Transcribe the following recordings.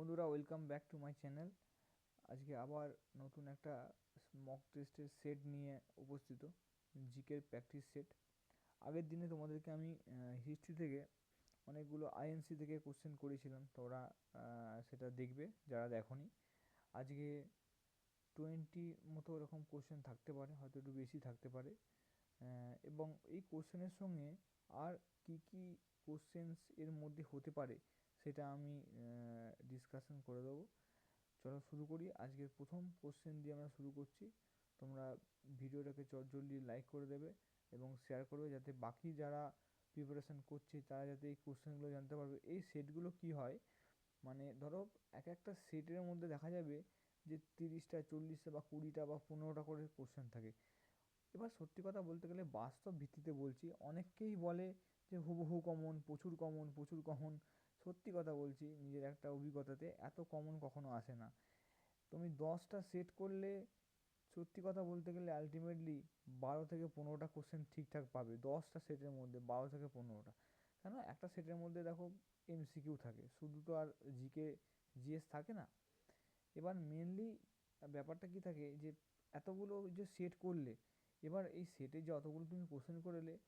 বন্ধুরা welcome back to my channel আজকে আবার নতুন একটা মক টেস্টের সেট নিয়ে উপস্থিত জিকের প্র্যাকটিস সেট আগের দিনে তোমাদেরকে আমি হিস্ট্রি থেকে অনেকগুলো আইএনসি থেকে কোশ্চেন করেছিলাম তোরা সেটা দেখবে, যারা দেখনি। আজকে টোয়েন্টি মতো এরকম কোশ্চেন থাকতে পারে, হয়তো একটু বেশি থাকতে পারে। এবং এই কোশ্চেনের সঙ্গে আর কি কি কোশ্চেন্স এর মধ্যে হতে পারে সেটা আমি ডিসকাশন করে দেবো। চলো শুরু করি। আজকের প্রথম কোশ্চেন দিয়ে আমরা শুরু করছি। তোমরা ভিডিওটাকে জলদি লাইক করে দেবে এবং শেয়ার করবে যাতে বাকি যারা প্রিপারেশান করছে, তারা যাতে এই কোশ্চেনগুলো জানতে পারবে। এই সেটগুলো কি হয়? মানে ধরো এক একটা সেটের মধ্যে দেখা যাবে যে তিরিশটা, চল্লিশটা বা কুড়িটা বা পনেরোটা করে কোশ্চেন থাকে। এবার সত্যি কথা বলতে গেলে বাস্তব ভিত্তিতে বলছি, অনেককেই বলে যে হুবহু কমন প্রচুর কমন প্রচুর কমন সত্যি কথা বলছি, নিজের একটা অভিজ্ঞতাতে এত কমন কখনো আসে না। তুমি দশটা সেট করলে, সত্যি কথা বলতে গেলে আলটিমেটলি বারো থেকে পনেরোটা কোশ্চেন ঠিকঠাক পাবে, দশটা সেটের মধ্যে, বারো থেকে পনেরোটা। কেন? একটা সেটের মধ্যে দেখো এমসিকিউ থাকে, শুধু তো আর জিকে জিএস থাকে না। এবার মেনলি ব্যাপারটা কি থাকে যে, এতগুলো যে সেট করলে, এবার এই সেটে যে অতগুলো তুমি কোশ্চেন করলে,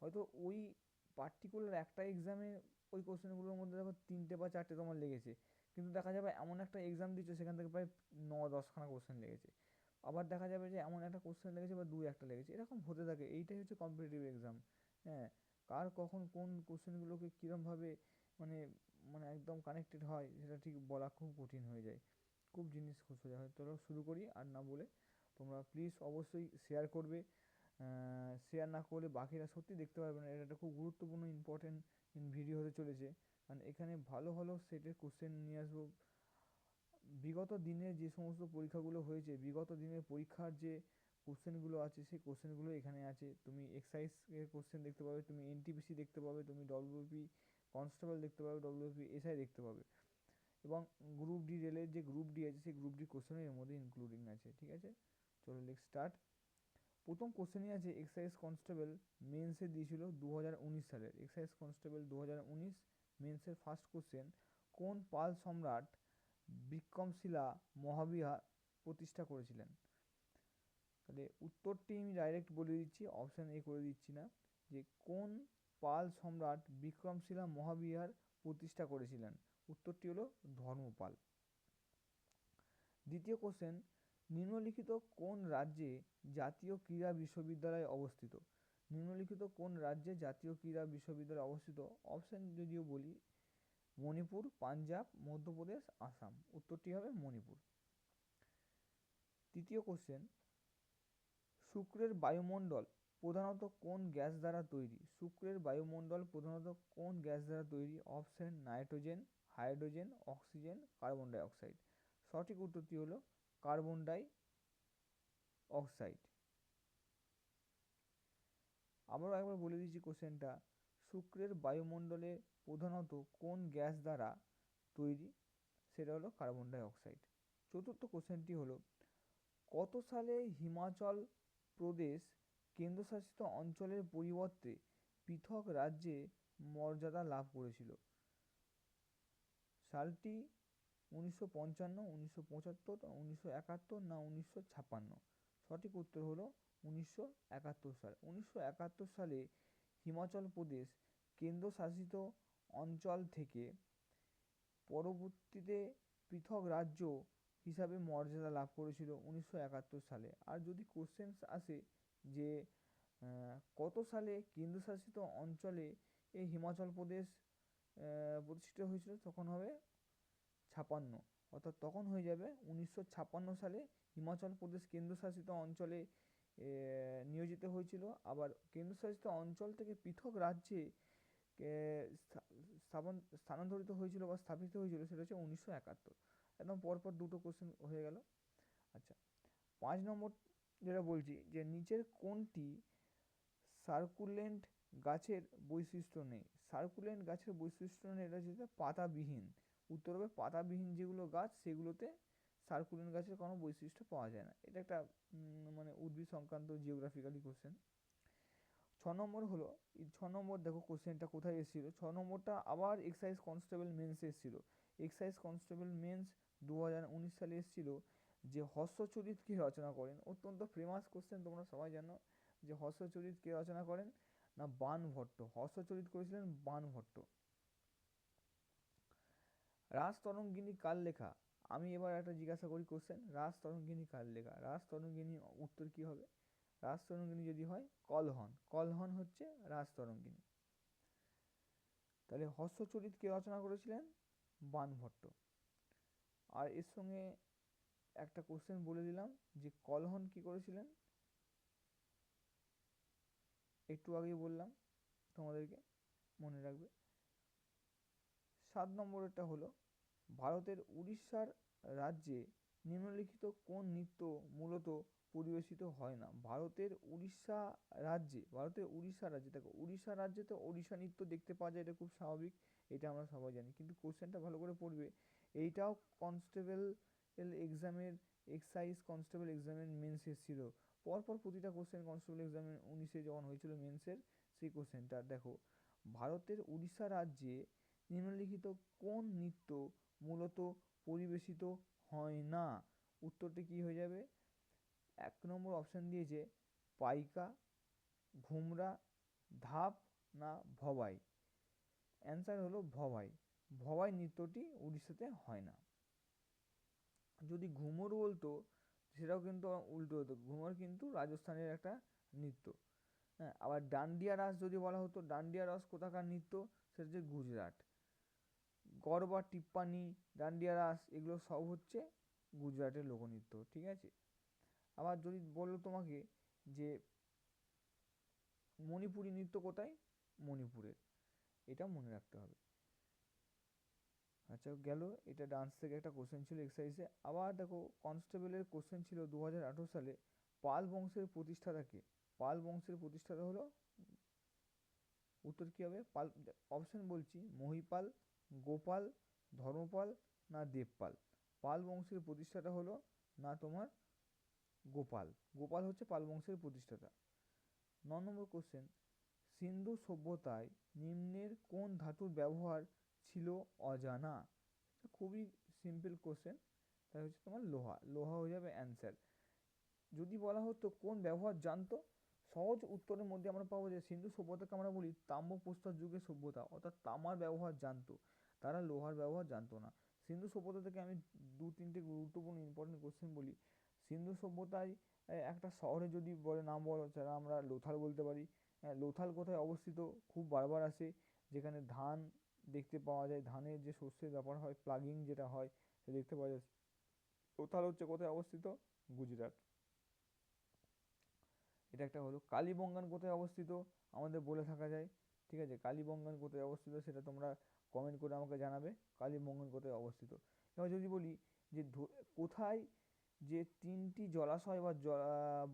হয়তো ওই পার্টিকুলার একটা এক্সামে ওই কোশ্চেনগুলোর মধ্যে দেখো তিনটে বা চারটে তোমার লেগেছে। কিন্তু দেখা যাবে এমন একটা এক্সাম দিচ্ছ, সেখান থেকে প্রায় ন, দশখানা কোশ্চেন লেগেছে। আবার দেখা যাবে যে এমন একটা কোশ্চেন লেগেছে বা দু একটা লেগেছে, এরকম হতে থাকে। এইটাই হচ্ছে কম্পিটিটিভ এক্সাম হ্যাঁ? কার কখন কোন কোশ্চেনগুলোকে কীরমভাবে মানে মানে একদম কানেক্টেড হয়, সেটা ঠিক বলা খুব কঠিন হয়ে যায়। খুব জিনিস সোজা হয়। চলো শুরু করি, আর না বলে তোমরা প্লিজ অবশ্যই শেয়ার করবে। শেয়ার না করলে বাকিরা সত্যি দেখতে পারবে না। এটা একটা খুব গুরুত্বপূর্ণ ইম্পর্টেন্ট ভিডিও হতে চলেছে। কারণ এখানে ভালো ভালো সেটের কোশ্চেন নিয়ে আসব। বিগত দিনে যে সমস্ত পরীক্ষাগুলো হয়েছে, বিগত দিনের পরীক্ষার যে কোশ্চেনগুলো আছে, সেই কোশ্চেনগুলো এখানে আছে। তুমি এক্সাইজের কোশ্চেন দেখতে পাবে, তুমি এনটিপিসি দেখতে পাবে, তুমি ডব্লিউপি কনস্টেবল দেখতে পাবে ডব্লিউপি এসআই দেখতে পাবে। এবং গ্রুপ ডি রেলের যে গ্রুপ ডি আছে, সেই গ্রুপ ডি কোশ্চেনও এর মধ্যে ইনক্লুডিং আছে, ঠিক আছে? চলো লেক স্টার্ট প্রথম কোশ্চেনই আছে এক্সাইজ কনস্টেবল মেন্সে দিয়েছিল দু হাজার উনিশ সালের। এক্সাইজ কনস্টেবল দু হাজার উনিশ মেন্সের ফার্স্ট কোশ্চেন কোন পাল সম্রাট বিক্রমশিলা মহাবিহার প্রতিষ্ঠা করেছিলেন? তাহলে উত্তরটি আমি ডাইরেক্ট বলে দিচ্ছি অপশান এ করে দিচ্ছি না, যে কোন পাল সম্রাট বিক্রমশিলা মহাবিহার প্রতিষ্ঠা করেছিলেন? উত্তরটি হলো ধর্মপাল। দ্বিতীয় কোশ্চেন নিম্নলিখিত কোন রাজ্যে জাতীয় ক্রীড়া বিশ্ববিদ্যালয় অবস্থিত? নিম্নলিখিত কোন রাজ্যে জাতীয় ক্রীড়া বিশ্ববিদ্যালয় অবস্থিত? অপশান যদিও বলি, মণিপুর, পাঞ্জাব, মধ্যপ্রদেশ, আসাম। উত্তরটি হবে মণিপুর। তৃতীয় কোশ্চেন শুক্রের বায়ুমণ্ডল প্রধানত কোন গ্যাস দ্বারা তৈরি? শুক্রের বায়ুমণ্ডল প্রধানত কোন গ্যাস দ্বারা তৈরি? Option nitrogen hydrogen oxygen carbon dioxide সঠিক উত্তরটি হলো কার্বন ডাই অক্সাইড। আবারও একবার বলে দিচ্ছি কোশ্চেনটা, শুক্রের বায়ুমণ্ডলে প্রধানত কোন গ্যাস দ্বারা তৈরি? সেটা হলো কার্বন ডাই অক্সাইড। চতুর্থ কোশ্চেনটি হলো, কত সালে হিমাচল প্রদেশ কেন্দ্রশাসিত অঞ্চলের পরিবর্তে পৃথক রাজ্যে মর্যাদা লাভ করেছিল? সালটি উনিশশো পঞ্চান্ন, উনিশশো পঁচাত্তর, উনিশশো একাত্তর না উনিশশো ছাপ্পান্ন? সঠিক উত্তর হলো উনিশশো একাত্তর সাল। উনিশশো একাত্তর সালে হিমাচল প্রদেশ কেন্দ্রশাসিত অঞ্চল থেকে পরবর্তীতে পৃথক রাজ্য হিসাবে মর্যাদা লাভ করেছিল উনিশশো একাত্তর সালে। আর যদি কোশ্চেন্স আসে যে কত সালে কেন্দ্রশাসিত অঞ্চলে এই হিমাচল প্রদেশ প্রতিষ্ঠিত হয়েছিল, তখন হবে ছাপান্ন। অর্থাৎ তখন হয়ে যাবে উনিশশো ছাপ্পান্ন সালে হিমাচল প্রদেশ কেন্দ্রশাসিত অঞ্চলে নিয়োজিত হয়েছিল। আবার কেন্দ্রশাসিত অঞ্চল থেকে পৃথক রাজ্যে স্থাপন, স্থানান্তরিত হয়েছিল বা স্থাপিত হয়েছিল সেটা হচ্ছে উনিশশো একাত্তর। একদম পরপর দুটো কোশ্চেন হয়ে গেল। আচ্ছা পাঁচ নম্বর যেটা বলছি যে নিচের কোনটি সার্কুলেন্ট গাছের বৈশিষ্ট্য নেই? সার্কুলেন্ট গাছের বৈশিষ্ট্য নেই, এটা হচ্ছে পাতাবিহীন। উত্তর হবে পাতাবিহীন যেগুলো গাছ, সেগুলোতে সার্কুলেন্ট গাছের কোনো বৈশিষ্ট্য পাওয়া যায় না। এটা একটা মানে উদ্ভিদ সংক্রান্ত জিওগ্রাফিক্যালি কোশ্চেন ছ নম্বর হলো ছ নম্বর দেখো কোশ্চেনটা কোথায় এসেছিল? ছ নম্বরটা আবার এক্সাইজ কনস্টেবল মেন্সে এসেছিল। এক্সাইজ কনস্টেবল মেন্স দু হাজার উনিশ সালে এসেছিল যে হর্ষচরিত কে রচনা করেন? অত্যন্ত ফেমাস কোশ্চেন তোমরা সবাই জানো যে হর্ষচরিত কে রচনা করেন? না, বান ভট্ট। হর্ষচরিত করেছিলেন বান ভট্ট। রাজ তরঙ্গিনী কার লেখা? আমি এবার একটা জিজ্ঞাসা করি কোশ্চেন রাজ তরঙ্গিনী কার লেখা? রাজ তরঙ্গিনী উত্তর কি হবে? রাজ তরঙ্গিনী যদি হয়, কলহন। কলহন হচ্ছে রাজ তরঙ্গিনী তাহলে হর্ষচরিত কে রচনা করেছিলেন? বানভট্ট। আর এর সঙ্গে একটা কোশ্চেন বলে দিলাম যে কলহন কি করেছিলেন? একটু আগেই বললাম তোমাদেরকে, মনে রাখবে। সাত নম্বরেরটা হলো ভারতের উড়িষ্যার রাজ্যে নিম্নলিখিত কোন নৃত্য মূলত পরিবেশিত হয় না? ভারতের উড়িষ্যা রাজ্যে, ভারতের উড়িষ্যা রাজ্যে, দেখো উড়িষ্যা রাজ্যে তো ওড়িশা নৃত্য দেখতে পাওয়া যায়, এটা খুব স্বাভাবিক, এটা আমরা সবাই জানি। কিন্তু কোশ্চেনটা ভালো করে পড়বে, এইটাও কনস্টেবল এক্সামের এক্সাইজ কনস্টেবল এক্সামের মেন্স এসেছিল পরপর প্রতিটা কোশ্চেন কনস্টেবল এক্সামের উনিশে যখন হয়েছিল মেন্সের সেই কোশ্চেনটা দেখো, ভারতের উড়িষ্যা রাজ্যে নিম্নলিখিত কোন নৃত্য মূলত পরিবেশিত হয় না? উত্তরটি কী হয়ে যাবে? এক নম্বর অপশান দিয়েছে পাইকা, ঘুমরা, ধাপ না ভবাই? অ্যান্সার হলো ভবাই। ভবাই নৃত্যটি উড়িষ্যাতে হয় না। যদি ঘুমর বলতো, সেটাও কিন্তু উল্টো হতো। ঘুমর কিন্তু রাজস্থানের একটা নৃত্য। হ্যাঁ আবার ডান্ডিয়া রাস যদি বলা হতো, ডান্ডিয়া রাস কোথাকার নৃত্য? সেটা হচ্ছে গুজরাট। গরবা টিপ্পানি, ডান্ডিয়া রাস এগুলো সব হচ্ছে গুজরাটের লোকনৃত্য, ঠিক আছে? আবার যদি বলল তোমাকে যে মণিপুরি নৃত্য কোথায়? মণিপুরের। এটা মনে রাখতে হবে। আচ্ছা গেল। এটা ডান্স থেকে একটা কোশ্চেন ছিল এক্সারসাইজে আবার দেখো কনস্টেবলের কোশ্চেন ছিল দু হাজার আঠেরো সালে পাল বংশের প্রতিষ্ঠাতা কে? পাল বংশের প্রতিষ্ঠাতা হলো, উত্তর কী হবে? পাল অপশন বলছি, মহিপাল গোপাল, ধর্মপাল না দেবপাল? পাল বংশের প্রতিষ্ঠাতা হলো না তোমার গোপাল। গোপাল হচ্ছে পাল বংশের প্রতিষ্ঠাতা। ন নম্বর কোশ্চেন সিন্ধু সভ্যতায় নিম্নের কোন ধাতুর ব্যবহার ছিল অজানা? খুবই সিম্পল কোশ্চেন তাই হচ্ছে তোমার লোহা। লোহা হয়ে যাবে অ্যান্সার যদি বলা হতো কোন ব্যবহার জানতো? সহজ উত্তরের মধ্যে আমরা পাবো যে, সিন্ধু সভ্যতাকে আমরা বলি তাম্র প্রস্তর যুগের সভ্যতা, অর্থাৎ তামার ব্যবহার জানতো। তারা লোহার ব্যবহার জানতো না। সিন্ধু সভ্যতা থেকে আমি দু তিনটে গুরুত্বপূর্ণ ইম্পর্টেন্ট কোশ্চেন বলি। সিন্ধু সভ্যতায় একটা শহরে যদি বলে, নাম বলো যারা আমরা লোথাল বলতে পারি। লোথাল কোথায় অবস্থিত? খুব বারবার আসে। যেখানে ধান দেখতে পাওয়া যায়। ধানের যে শস্যের ব্যাপার হয় প্লাগিং যেটা হয়, সে দেখতে পাওয়া যায়। লোথাল হচ্ছে কোথায় অবস্থিত? গুজরাট। এটা একটা হলো, কালীবঙ্গান কোথায় অবস্থিত? আমাদের বলে থাকা যায়। ঠিক আছে? কালীবঙ্গান কোথায় অবস্থিত? সেটা তোমরা কমেন্ট করে আমাকে জানাবে কালীবঙ্গান কোথায় অবস্থিত। এবার যদি বলি যে কোথায় যে তিনটি জলাশয় বা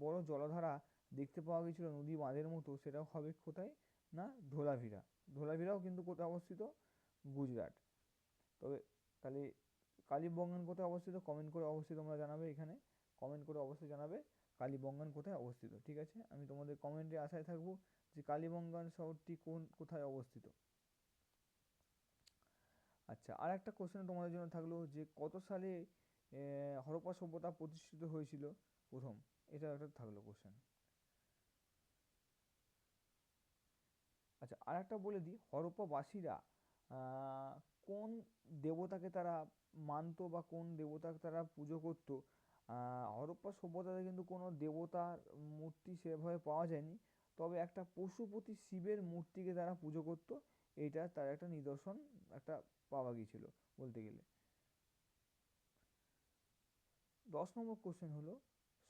বড় জলধারা দেখতে পাওয়া গেছিল নদী বাঁধের মতো, সেটাও হবে কোথায় না ধোলাভিরা। ধোলাভিরাও কিন্তু কোথায় অবস্থিত? গুজরাট। তবে তাহলে কালীবঙ্গান কোথায় অবস্থিত কমেন্ট করে অবশ্যই তোমরা জানাবে এখানে। কমেন্ট করে অবশ্যই জানাবে কালীবঙ্গান কোথায় অবস্থিত, ঠিক আছে? আমি তোমাদের কমেন্টে আশায় থাকব যে কালীবঙ্গান শহরটি কোন, কোথায় অবস্থিত। আচ্ছা আর একটা কোশ্চেন তোমাদের জন্য থাকল যে কত সালে হরপ্পা সভ্যতা প্রতিষ্ঠিত হয়েছিল? প্রথম, এটা একটা থাকল কোশ্চেন আচ্ছা আর একটা বলে দিই, হরপ্পাবাসীরা কোন দেবতাকে তারা মানতো বা কোন দেবতাকে তারা পুজো করতো? হরপ্পা সভ্যতাতে কিন্তু কোনো দেবতার মূর্তি সেভাবে পাওয়া যায়নি। তবে একটা পশুপতি শিবের মূর্তিকে তারা পুজো করতো। এইটা তার একটা নিদর্শন, একটা পাওয়া গিয়েছিল বলতে গেলে। দশ নম্বর কোশ্চেন হলো,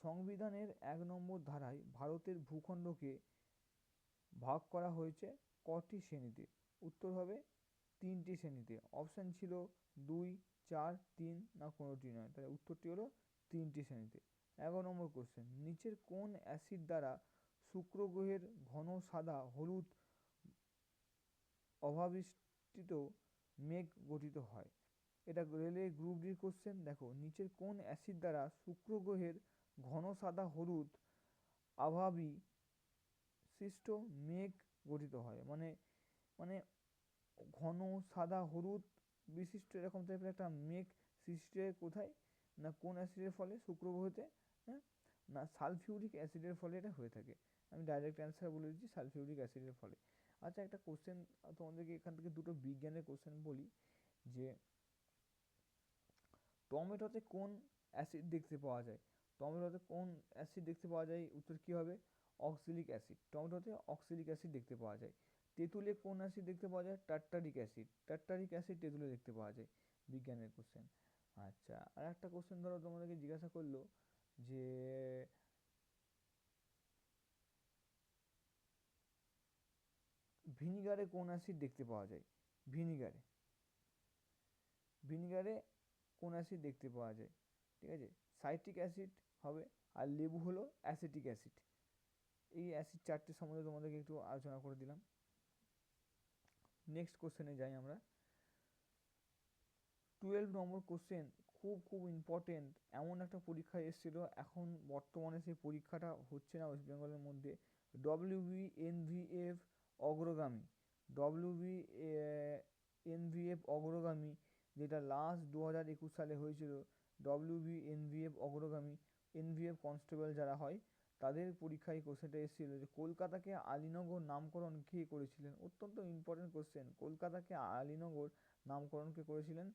সংবিধানের এক নম্বর ধারায় ভারতের ভূখণ্ডকে ভাগ করা হয়েছে কটি শ্রেণীতে? উত্তর হবে তিনটি শ্রেণীতে। অপশান ছিল দুই, চার, তিন না কোনোটি নয়। তাহলে উত্তরটি হলো তিনটি শ্রেণীতে। এগারো নম্বর কোশ্চেন নিচের কোন অ্যাসিড দ্বারা শুক্র গ্রহের ঘন সাদা হলুদ অভাবিষ্টিত মেঘ গঠিত হয়। এটা রেলের গ্রুপ ডির কোশ্চেন দেখো, নিচের কোন অ্যাসিড দ্বারা শুক্র গ্রহের ঘন সাদা হলুদ আভাবি সৃষ্ট মেঘ গঠিত হয়? মানে মানে ঘন সাদা হলুদ বিশিষ্ট এরকম টাইপের একটা মেঘ সৃষ্টি হয় কোথায়? না কোন অ্যাসিডের ফলে? শুক্র গ্রহতে হ্যাঁ? না সালফিউরিক অ্যাসিডের ফলে এটা হয়ে থাকে। আমি ডাইরেক্ট অ্যান্সার বলে দিচ্ছি সালফিউরিক অ্যাসিডের ফলে। আচ্ছা একটা কোশ্চেন তোমাদেরকে এখান থেকে দুটো বিজ্ঞানের কোশ্চেন বলি, যে টমেটোতে কোন অ্যাসিড দেখতে পাওয়া যায়? টমেটোতে কোন অ্যাসিড দেখতে পাওয়া যায়? উত্তর কী হবে? অক্সিলিক অ্যাসিড টমেটোতে অক্সিলিক অ্যাসিড দেখতে পাওয়া যায়। তেঁতুলে কোন অ্যাসিড দেখতে পাওয়া যায়? টার্টারিক অ্যাসিড টার্টারিক অ্যাসিড তেঁতুলে দেখতে পাওয়া যায়, বিজ্ঞানের কোশ্চেন আচ্ছা আর একটা কোশ্চেন ধরো তোমাদেরকে জিজ্ঞাসা করল, যে ভিনিগারে কোন অ্যাসিড দেখতে পাওয়া যায়? ভিনিগারে। ভিনিগারে কোন অ্যাসিড দেখতে পাওয়া যায়? ঠিক আছে? সাইট্রিক অ্যাসিড হবে আর লেবু হলো অ্যাসিটিক অ্যাসিড। এই অ্যাসিড চারটে সম্বন্ধে তোমাদেরকে একটু আলোচনা করে দিলাম। নেক্সট কোশ্চেনে যাই আমরা। টুয়েলভ নম্বর কোশ্চেন খুব খুব ইম্পর্টেন্ট। এমন একটা পরীক্ষা এসেছিল, এখন বর্তমানে সেই পরীক্ষাটা হচ্ছে না ওয়েস্ট বেঙ্গলের মধ্যে। ডব্লিউবি এনভিএফ অগ্রগামী। ডব্লিউবি এনভিএফ অগ্রগামী, যেটা লাস্ট দু হাজার একুশ সালে হয়েছিল। ডব্লিউবি এনভিএফ অগ্রগামী এনভিএফ কনস্টেবল যারা হয়, তাদের পরীক্ষায় কোশ্চেনটা এসেছিল যে কলকাতাকে আলীনগর নামকরণ কে করেছিলেন? অত্যন্ত ইম্পর্টেন্ট কোশ্চেন কলকাতাকে আলীনগর নামকরণ কে করেছিলেন?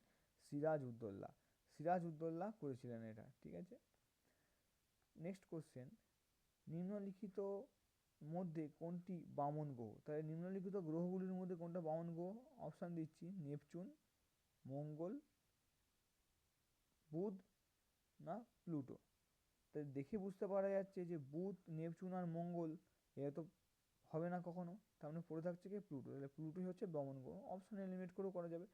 সিরাজ উদ্দৌলা। সিরাজ উদ্দৌলা করেছিলেন এটা, ঠিক আছে? নেক্সট কোশ্চেন নিম্নলিখিত মধ্যে কোনটি বামন গ্রহ? তাহলে নিম্নলিখিত গ্রহগুলির মধ্যে কোনটা বামন গ্রহ? অপশান দিচ্ছি, নেপচুন, মঙ্গল, বুধ না প্লুটো। তাই দেখে বুঝতে পারা যাচ্ছে যে বুধ, নেপচুন আর মঙ্গল এরা তো হবে না কখনো। তার মানে পড়ে থাকছে কি? প্লুটো। তাহলে প্লুটোই হচ্ছে বামন গ্রহ। অপশান এলিমিনেট করেও করা যাবে।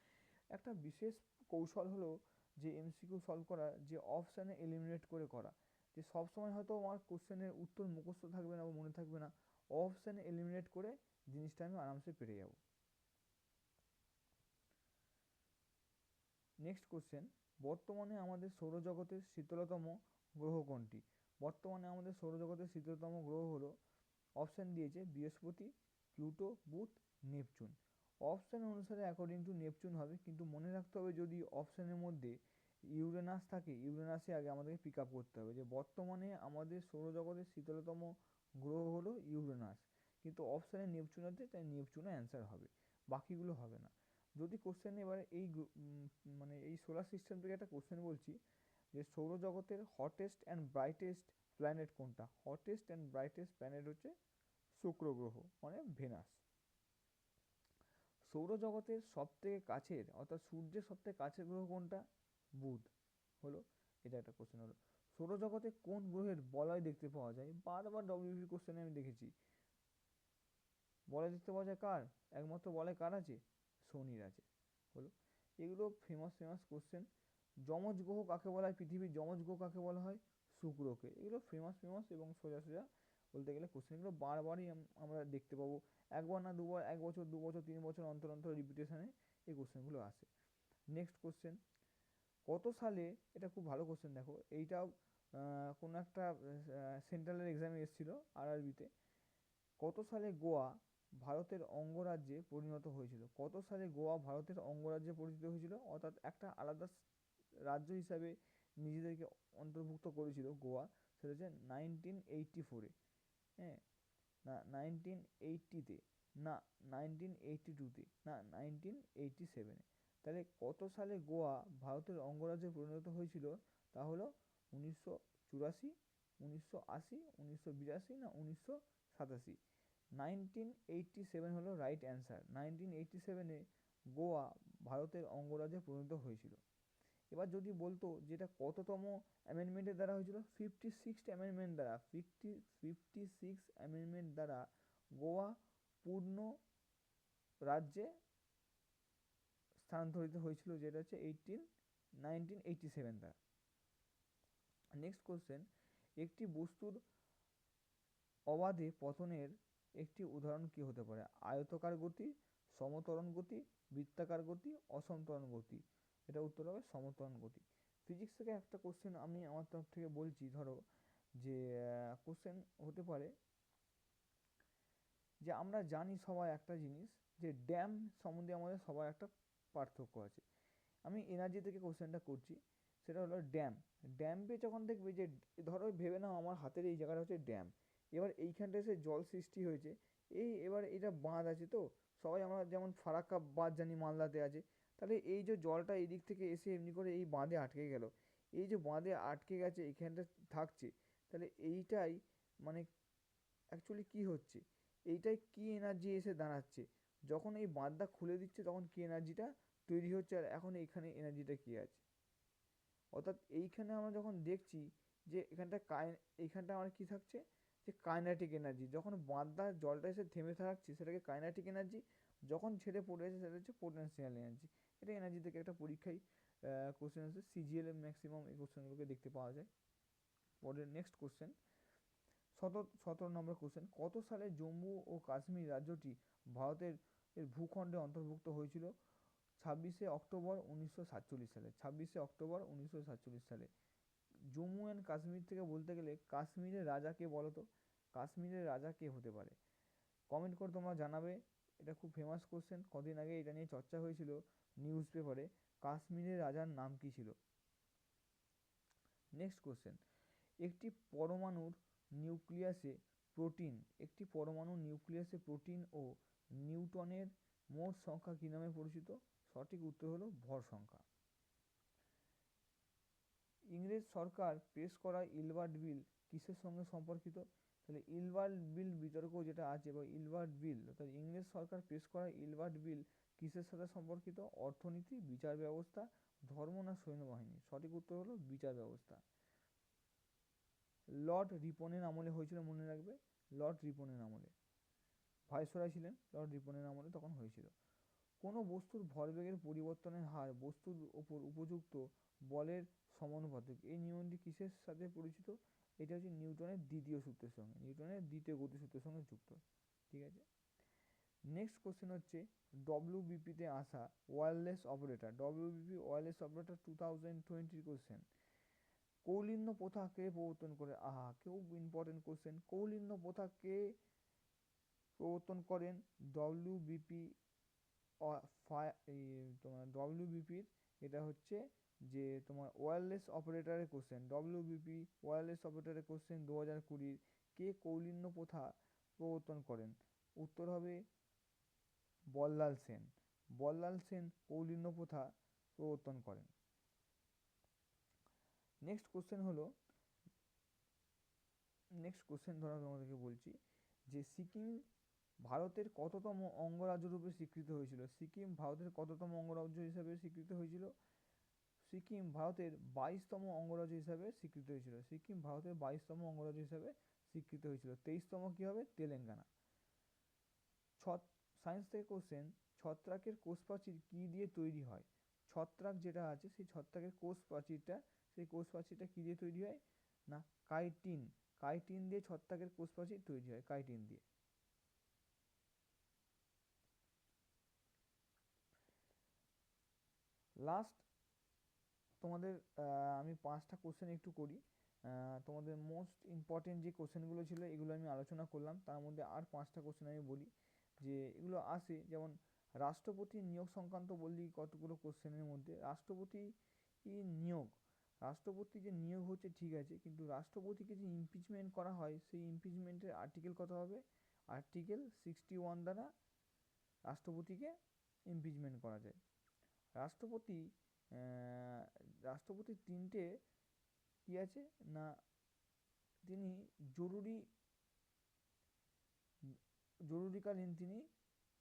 একটা বিশেষ কৌশল হলো যে এমসিকিউ সলভ করা, যে অপশানে এলিমিনেট করে করা। যে সবসময় হয়তো আমার কোশ্চেনের উত্তর মুখস্থ থাকবে না বা মনে থাকবে না অপশানে এলিমিনেট করে জিনিসটা আমি আরামসে পেরে যাব। নেক্সট কোশ্চেন বর্তমানে আমাদের সৌরজগতের শীতলতম গ্রহ কোনটি? বর্তমানে আমাদের সৌরজগতের শীতলতম গ্রহ হলো অপশান দিয়েছে বৃহস্পতি, প্লুটো, বুধ, নেপচুন। অপশান অনুসারে অ্যাকর্ডিং টু নেপচুন হবে, কিন্তু মনে রাখতে হবে যদি অপশানের মধ্যে ইউরেনাস থাকে, ইউরেনাসে আগে আমাদেরকে পিক আপ করতে হবে। যে বর্তমানে আমাদের সৌরজগতের শীতলতম গ্রহ হলো ইউরেনাস। কিন্তু অপশানে নেপচুন আছে, তাই নেপচুনে অ্যান্সার হবে। বাকিগুলো হবে না। যদি কোশ্চেন এবারে এই মানে এই সোলার সিস্টেম থেকে একটা কোশ্চেন বলছি, যে সৌরজগতের হটেস্ট অ্যান্ড ব্রাইটেস্ট প্ল্যানেট কোনটা? হটেস্ট অ্যান্ড ব্রাইটেস্ট প্ল্যানেট হচ্ছে শুক্র গ্রহ মানে ভেনাস। সৌরজগতের সবথেকে কাছের, অর্থাৎ সূর্যের সবথেকে কাছের গ্রহ কোনটা? বুধ। হলো, এটা একটা কোশ্চেন হলো। সৌরজগতে কোন গ্রহের বলয় দেখতে পাওয়া যায়? বারবার ডব্লিউবি কোশ্চেনে আমি দেখেছি। বলয় দেখতে পাওয়া যায় কার? একমাত্র বলয় কার আছে? শনির আছে। হলো, এগুলো ফেমাস ফেমাস কোশ্চেন যমজ গ্রহ কাকে বলা হয়? পৃথিবীর যমজ গ্রহ কাকে বলা হয়? শুক্রকে। এগুলো ফেমাস ফেমাস এবং সোজা সোজা বলতে গেলে কোশ্চেনগুলো বারবারই আমরা দেখতে পাবো। একবার না দুবার, এক বছর, দু বছর, তিন বছর অন্তর অন্তর রিপিটেশনে এই কোশ্চেনগুলো আসে। নেক্সট কোশ্চেন কত সালে, এটা খুব ভালো কোশ্চেন দেখো, এইটাও কোনো একটা সেন্ট্রালের এক্সামে এসেছিল আরআরবিতে কত সালে গোয়া ভারতের অঙ্গরাজ্যে পরিণত হয়েছিল? কত সালে গোয়া ভারতের অঙ্গরাজ্যে পরিচিত হয়েছিল? অর্থাৎ একটা আলাদা রাজ্য হিসাবে নিজেদেরকে অন্তর্ভুক্ত করেছিল গোয়া, সেটা হচ্ছে নাইনটিন এইটটি ফোরে হ্যাঁ? না নাইনটিন এইটটিতে না নাইনটিন এইটটি টুতে না নাইনটিন এইটটি সেভেনে তাহলে কত সালে গোয়া ভারতের অঙ্গরাজ্যে পরিণত হয়েছিল? তা হলো উনিশশো চুরাশি, উনিশশো আশি, উনিশশো বিরাশি না উনিশশো সাতাশি। নাইনটিন এইটটি সেভেন হলো রাইট অ্যান্সার নাইনটিন এইটটি সেভেনে গোয়া ভারতের অঙ্গরাজ্যে পরিণত হয়েছিল। এবার যদি বলতো যেটা কততম অ্যামেন্ডমেন্টের দ্বারা হয়েছিল? ফিফটি সিক্স অ্যামেন্ডমেন্ট দ্বারা। ফিফটি ফিফটি সিক্স অ্যামেন্ডমেন্ট দ্বারা গোয়া পূর্ণ রাজ্যে স্থানান্তরিত হয়েছিল যেটা হচ্ছে এইটিন নাইনটিন এইটটি সেভেন দ্বারা। নেক্সট কোশ্চেন একটি বস্তুর অবাধে পতনের একটি উদাহরণ কী হতে পারে? আয়তকার গতি, সমতরণ গতি, বৃত্তাকার গতি, অসমতরণ গতি। এটা উত্তর হবে সমতরণ গতি। ফিজিক্স থেকে একটা কোশ্চেন আমি আমার তরফ থেকে বলছি, ধরো যে কোশ্চেন হতে পারে যে আমরা জানি সবাই একটা জিনিস, যে ড্যাম সম্বন্ধে আমাদের সবার একটা পার্থক্য আছে। আমি এনার্জি থেকে কোশ্চেনটা করছি, সেটা হলো ড্যাম ড্যাম্পে যখন দেখবে যে, ধরো ভেবে নাও আমার হাতের এই জায়গাটা হচ্ছে ড্যাম এবার এইখানটা এসে জল সৃষ্টি হয়েছে। এই এবার এটা বাঁধ আছে তো, সবাই আমরা যেমন ফারাক্কা বাঁধ জানি মালদাতে আছে, তাহলে এই যে জলটা এই দিক থেকে এসে এমনি করে এই বাঁধে আটকে গেল। এই যে বাঁধে আটকে গেছে এখানটা থাকছে, তাহলে এইটাই মানে অ্যাকচুয়ালি কী হচ্ছে? এইটাই কী এনার্জি এসে দাঁড়াচ্ছে? যখন এই বাঁধটা খুলে দিচ্ছে, তখন কী এনার্জিটা তৈরি হচ্ছে আর এখন এইখানে এনার্জিটা কী আছে? অর্থাৎ এইখানে আমরা যখন দেখছি যে এখানটা কাই এইখানটা আমার কী থাকছে? যে কাইনাটিক এনার্জি যখন বাঁধটা জলটা এসে থেমে থাকছে, সেটাকে কাইনাটিক এনার্জি যখন ছেড়ে পড়ে আছে সেটা হচ্ছে পোটেন্সিয়াল এনার্জি এটা এনার্জি থেকে একটা পরীক্ষায় কোশ্চেন আছে সিজিএল ম্যাক্সিমাম এই কোশ্চেনগুলোকে দেখতে পাওয়া যায়। পরের নেক্সট কোশ্চেন সতেরো সতেরো নম্বর কোশ্চেন কত সালে জম্মু ও কাশ্মীর রাজ্যটি ভারতের এর ভূখণ্ডে অন্তর্ভুক্ত হয়েছিল ছাব্বিশে অক্টোবর উনিশশো সাতচল্লিশ সালে, ছাব্বিশে অক্টোবর উনিশশো সাতচল্লিশ সালে। জম্মু অ্যান্ড কাশ্মীর থেকে বলতে গেলে কাশ্মীরের রাজা কে বলো তো? কাশ্মীরের রাজা কে হতে পারে? কমেন্ট করে তোমরা জানাবে। এটা খুব ফেমাস কোশ্চেন কদিন আগে এটা নিয়ে চর্চা হয়েছিল নিউজ পেপারে কাশ্মীরের রাজার নাম কী ছিল? নেক্সট কোশ্চেন একটি পরমাণুর নিউক্লিয়াসে প্রোটিন একটি পরমাণুর নিউক্লিয়াসে প্রোটিন ও নিউটনের মোট সংখ্যা কী নামে পরিচিত? সঠিক উত্তর হলো ভর সংখ্যা। ইংরেজ সরকার পেশ করা ইলবার্ট বিল কিসের সঙ্গে সম্পর্কিত? তাহলে ইলবার্ট বিল বিতর্ক যেটা আছে বা ইলবার্ট বিল, অর্থাৎ ইংরেজ সরকার পেশ করা ইলবার্ট বিল কিসের সাথে সম্পর্কিত? অর্থনীতি, বিচার ব্যবস্থা, ধর্ম না সৈন্যবাহিনী? সঠিক উত্তর হলো বিচার ব্যবস্থা। লর্ড রিপনের আমলে হয়েছিল মনে রাখবে? লর্ড রিপনের আমলে। ভাইসরয় ছিলেন লর্ড রিপনের আমলে তখন হয়েছিল। কোনো বস্তুর ভরবেগের পরিবর্তনের হার বস্তুর ওপর উপযুক্ত বলের সমানুপাতিক। এই নিয়মটি কিসের সাথে পরিচিত? এটা হচ্ছে নিউটনের দ্বিতীয় সূত্রের সঙ্গে, নিউটনের দ্বিতীয় গতিসূত্রের সঙ্গে যুক্ত। ঠিক আছে? নেক্সট কোশ্চেন হচ্ছে ডব্লিউবিপিতে আসা wireless operator WBP wireless operator two thousand টোয়েন্টির কোশ্চেন কৌলিন্য প্রথা কে প্রবর্তন করে, আহা, কেউ ইম্পর্টেন্ট কোশ্চেন কৌলিন্য প্রথা কে প্রবর্তন করেন ডব্লিউবিপি তোমার ডব্লিউবিপির এটা হচ্ছে যে তোমার ওয়্যারলেস অপারেটরের কোশ্চেন ডব্লিউবিপি ওয়্যারলেস অপারেটরের কোশ্চেন দু হাজার কুড়ির কে কৌলিন্য প্রথা প্রবর্তন করেন? উত্তর হবে বল্লাল সেন। বল্লাল সেন কৌলিন্য প্রথা প্রবর্তন করেন। নেক্সট কোশ্চেন হলো নেক্সট কোশ্চেন ধরো তোমাদেরকে বলছি যে সিকিম ভারতের কততম অঙ্গরাজ্য রূপে স্বীকৃত হয়েছিল? সিকিম ভারতের কততম অঙ্গরাজ্য হিসাবে স্বীকৃত হয়েছিল? সিকিম ভারতের বাইশতম অঙ্গরাজ্য হিসাবে স্বীকৃত হয়েছিল। সিকিম ভারতের বাইশতম অঙ্গরাজ্য হিসাবে স্বীকৃত হয়েছিল। তেইশতম কী হবে? তেলেঙ্গানা। ছত সায়েন্স থেকে কোশ্চেন ছত্রাকের কোষ প্রাচীর কী দিয়ে তৈরি হয়? ছত্রাক যেটা আছে, সেই ছত্রাকের কোষ প্রাচীরটা সেই কোষ প্রাচীরটা কী দিয়ে তৈরি হয়? না, কাইটিন। কাইটিন দিয়ে ছত্রাকের কোষ প্রাচীর তৈরি হয়, কাইটিন দিয়ে। লাস্ট তোমাদের আমি পাঁচটা কোশ্চেন একটু করি। তোমাদের মোস্ট ইম্পর্টেন্ট যে কোশ্চেনগুলো ছিল, এগুলো আমি আলোচনা করলাম। তার মধ্যে আর পাঁচটা কোশ্চেন আমি বলি। যে এগুলো আসে, যেমন রাষ্ট্রপতি নিয়োগ সংক্রান্ত বললি কতগুলো কোশ্চেনের মধ্যে। রাষ্ট্রপতি নিয়োগ, রাষ্ট্রপতি যে নিয়োগ হচ্ছে ঠিক আছে, কিন্তু রাষ্ট্রপতিকে যে ইমপিচমেন্ট করা হয়, সেই ইমপিচমেন্টের আর্টিকেল কত হবে? আর্টিকেল সিক্সটি ওয়ান দ্বারা রাষ্ট্রপতিকে ইমপিচমেন্ট করা যায়। রাষ্ট্রপতি রাষ্ট্রপতির তিনটে কী আছে? না, তিনি জরুরি, জরুরিকালীন তিনি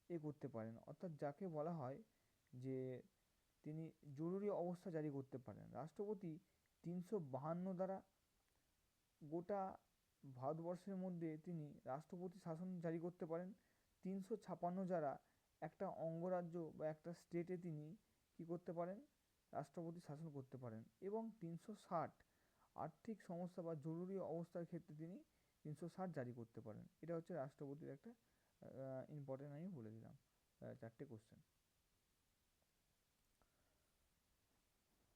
এ করতে পারেন। অর্থাৎ যাকে বলা হয় যে তিনি জরুরি অবস্থা জারি করতে পারেন। রাষ্ট্রপতি তিনশো বাহান্ন দ্বারা গোটা ভারতবর্ষের মধ্যে তিনি রাষ্ট্রপতি শাসন জারি করতে পারেন। তিনশো ছাপান্ন দ্বারা একটা অঙ্গরাজ্য বা একটা স্টেটে তিনি কী করতে পারেন? রাষ্ট্রপতি শাসন করতে পারেন। এবং তিনশো ষাট আর্থিক সমস্যা বা জরুরি অবস্থার ক্ষেত্রে তিনি তিনশো ষাট জারি করতে পারেন। এটা হচ্ছে রাষ্ট্রপতির একটা ইম্পর্টেন্ট আমি বলে দিলাম চারটে কোশ্চেন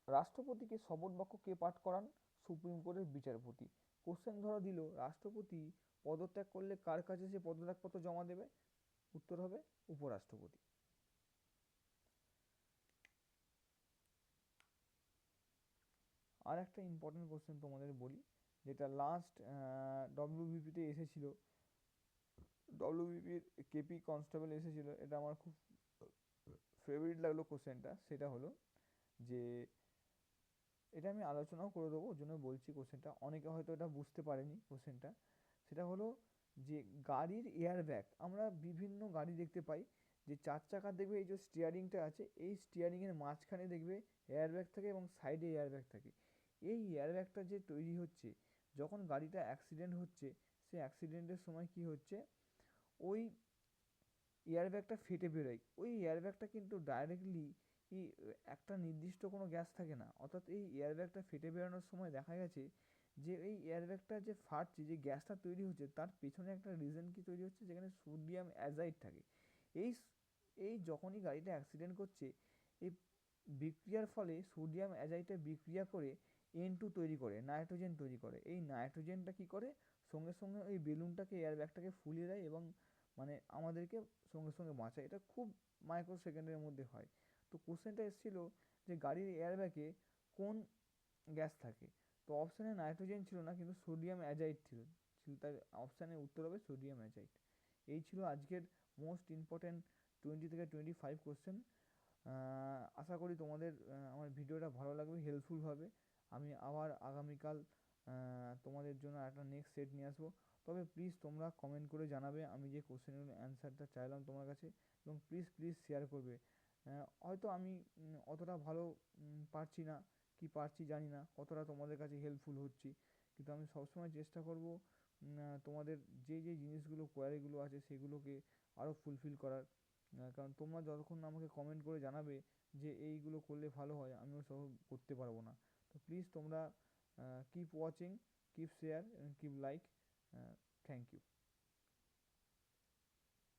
রাষ্ট্রপতিকে শপথ বাক্য কে পাঠ করান? সুপ্রিম কোর্টের বিচারপতি। কোশ্চেন ধরা দিল, রাষ্ট্রপতি পদত্যাগ করলে কার কাছে সে পদত্যাগপত্র জমা দেবে? উত্তর হবে, উপরাষ্ট্রপতি। আর একটা ইম্পর্টেন্ট কোশ্চেন তোমাদের বলি, যেটা লাস্ট ডব্লিউবিপিতে এসেছিল। ডব্লিউবিপির কেপি কনস্টেবল এসেছিল। এটা আমার খুব ফেভারিট লাগল কোশ্চেনটা সেটা হলো যে, এটা আমি আলোচনাও করে দেবো, ওর জন্য বলছি কোশ্চেনটা অনেকে হয়তো এটা বুঝতে পারেনি কোশ্চেনটা সেটা হলো যে, গাড়ির এয়ার ব্যাগ আমরা বিভিন্ন গাড়ি দেখতে পাই, যে চার চাকার দেখবে এই যে স্টিয়ারিংটা আছে, এই স্টিয়ারিংয়ের মাঝখানে দেখবে এয়ার ব্যাগ থাকে এবং সাইডে এয়ার ব্যাগ থাকে। এই এয়ার ব্যাগটা যে তৈরি হচ্ছে, যখন গাড়িটা অ্যাক্সিডেন্ট হচ্ছে, সেই অ্যাক্সিডেন্টের সময় কি হচ্ছে? ওই এয়ার ব্যাগটা ফেটে বেরোয়। ওই এয়ার ব্যাগটা কিন্তু ডাইরেক্টলি একটা নির্দিষ্ট কোনো গ্যাস থাকে না। অর্থাৎ এই এয়ার ব্যাগটা ফেটে বেরোনোর সময় দেখা গেছে যে, এই এয়ার ব্যাগটা যে ফাটছে, যে গ্যাসটা তৈরি হচ্ছে, তার পেছনে একটা রিজন কি তৈরি হচ্ছে? যেখানে সোডিয়াম অ্যাজাইড থাকে। এই এই যখনই গাড়িটা অ্যাক্সিডেন্ট করছে, এই বিক্রিয়ার ফলে সোডিয়াম অ্যাজাইডটা বিক্রিয়া করে এন টু তৈরি করে নাইট্রোজেন তৈরি করে। এই নাইট্রোজেনটা কী করে? সঙ্গে সঙ্গে ওই বেলুনটাকে এয়ার ব্যাগটাকে ফুলিয়ে দেয় এবং মানে আমাদেরকে সঙ্গে সঙ্গে বাঁচায়। এটা খুব মাইক্রো সেকেন্ডের মধ্যে হয়। তো কোশ্চেনটা এসেছিল যে গাড়ির এয়ার ব্যাগে কোন গ্যাস থাকে? তো অপশানে নাইট্রোজেন ছিল না, কিন্তু সোডিয়াম অ্যাজাইড ছিল। ছিল তার অপশানের উত্তর হবে সোডিয়াম অ্যাজাইড এই ছিল আজকের মোস্ট ইম্পর্ট্যান্ট টোয়েন্টি থেকে টোয়েন্টি ফাইভ কোশ্চেন আশা করি তোমাদের আমার ভিডিওটা ভালো লাগবে হেল্পফুল হবে। আমি আবার আগামীকাল তোমাদের জন্য একটা নেক্সট সেট নিয়ে আসব। তবে প্লিজ তোমরা কমেন্ট করে জানাবে আমি যে কোশ্চেনগুলো অ্যান্সারটা চাইলাম তোমার কাছে এবং প্লিজ প্লিজ শেয়ার করবে। হয়তো আমি অতটা ভালো পারছি না, কি পারছি জানি না, কতটা তোমাদের কাছে হেল্পফুল হচ্ছি। কিন্তু আমি সবসময় চেষ্টা করব তোমাদের যে যে জিনিসগুলো কোয়ারিগুলো আছে সেগুলোকে আরও ফুলফিল করার। কারণ তোমরা যতক্ষণ আমাকে কমেন্ট করে জানাবে যে এইগুলো করলে ভালো হয়, আমিও সব করতে পারব না। তো প্লিজ তোমরা keep watching keep share keep like thank you